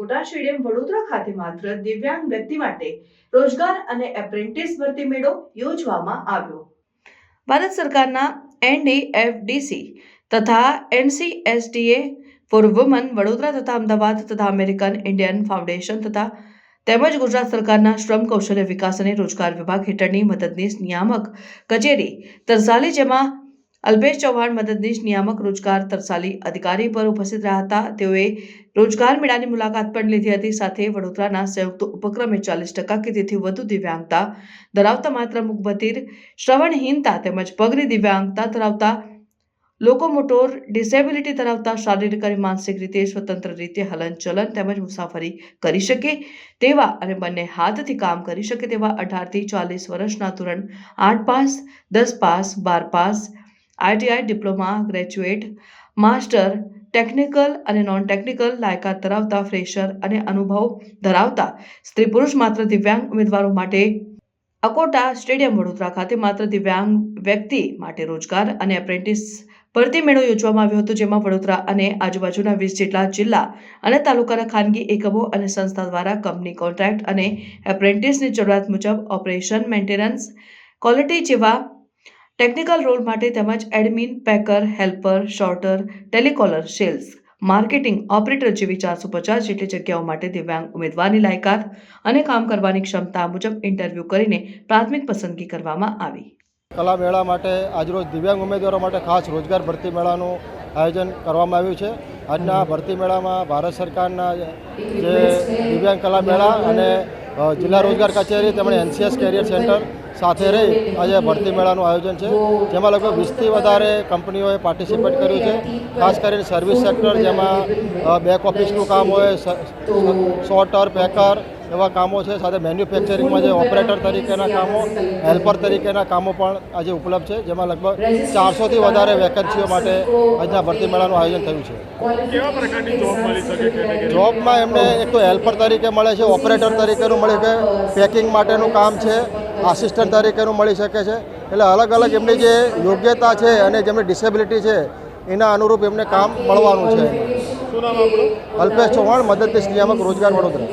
Akota stadium Vadodara ખાતે માત્ર દિવ્યાંગ વ્યક્તિ માટે રોજગાર અને એપ્રેન્ટિસ ભરતી મેળો યોજવામાં આવ્યો. ભારત સરકારના એનડીએફડીસી તથા એનસીએસટીએ ફોર વુમન વડોદરા તથા અમદાવાદ તથા અમેરિકન ઇન્ડિયન ફાઉન્ડેશન તથા તેમજ ગુજરાત સરકારના શ્રમ કૌશલ્ય વિકાસ અને રોજગાર વિભાગ હેઠળની મદદનીશ નિયામક કચેરી તરસાલી, જેમાં અલ્પેશ ચૌહાણ મદદનીશ નિયામક રોજગાર તરસાલી અધિકારી પર ઉપસ્થિત રહ્યા હતા. તેઓએ રોજગાર મેળાની મુલાકાત પણ લીધી હતી. સાથે વડોદરાના સંયુક્ત ઉપક્રમે ચાલીસ ટકા કે તેથી વધુ દિવ્યાંગતા ધરાવતા માત્ર મુખબધિર શ્રવણહીનતા તેમજ પગની દિવ્યાંગતા ધરાવતા લોકોમોટોર ડિસેબિલિટી ધરાવતા શારીરિક અને માનસિક રીતે સ્વતંત્ર રીતે હલનચલન તેમજ મુસાફરી કરી શકે તેવા અને બંને હાથથી કામ કરી શકે તેવા અઢારથી ચાલીસ વર્ષના ધોરણ આઠ પાસ, દસ પાસ, બાર pass ITI diploma graduate, master, technical અને નોન ટેકનિકલ લાયકાત ધરાવતા ફ્રેશર અને અનુભવ ધરાવતા સ્ત્રી પુરુષ માત્ર દિવ્યાંગ ઉમેદવારો માટે અકોટા સ્ટેડિયમ વડોદરા ખાતે માત્ર દિવ્યાંગ વ્યક્તિ માટે રોજગાર અને એપ્રેન્ટિસ ભરતી મેળો યોજવામાં આવ્યો હતો, જેમાં વડોદરા અને આજુબાજુના વીસ જેટલા જિલ્લા અને તાલુકાના ખાનગી એકમો અને સંસ્થા દ્વારા કંપની કોન્ટ્રાક્ટ અને એપ્રેન્ટિસની જરૂરિયાત મુજબ ઓપરેશન મેન્ટેનન્સ, ક્વોલિટી જેવા ટેકનિકલ રોલ માટે તેમજ admin packer helper sorter telecaller sales marketing operator જેવી ચારસો પચાસ જેટલી જગ્યાઓ માટે દિવ્યાંગ ઉમેદવારની લાયકાત અને કામ કરવાની ક્ષમતા મુજબ ઇન્ટરવ્યૂ કરીને પ્રાથમિક પસંદગી કરવામાં આવી. કલા મેળા માટે આજરોજ દિવ્યાંગ ઉમેદવારો માટે ખાસ રોજગાર ભરતી મેળાનું આયોજન કરવામાં આવ્યું છે. આજના ભરતી મેળામાં ભારત સરકારના જે દિવ્યાંગ કલા મેળા અને જિલ્લા રોજગાર કચેરી તેમણે એનસીએસ કેરિયર સેન્ટર સાથે રહી આજે ભરતી મેળાનું આયોજન છે. જેમાં લગભગ વીસથી વધારે કંપનીઓએ પાર્ટિસિપેટ કર્યું છે. ખાસ કરીને સર્વિસ સેક્ટર જેમાં બેક ઓફિસનું કામ હોય શોર્ટર પેકર એવા કામો છે. સાથે મેન્યુફેક્ચરિંગમાં જે ઓપરેટર તરીકેના કામો હેલ્પર તરીકેના કામો પણ આજે ઉપલબ્ધ છે જેમાં લગભગ ચારસોથી વધારે વેકન્સીઓ માટે આજના ભરતી મેળાનું આયોજન થયું છે. જોબમાં એમને એક તો હેલ્પર તરીકે મળે છે ઓપરેટર તરીકેનું મળે છે પેકિંગ માટેનું કામ છે આસિસ્ટન્ટ તરીકેનું મળી શકે છે. એટલે અલગ અલગ એમની જે યોગ્યતા છે અને જેમની ડિસેબિલિટી છે એના અનુરૂપ એમને કામ મળવાનું છે. અલ્પેશ ચૌહાણ મદદનીશ નિયામક રોજગાર વડોદરા.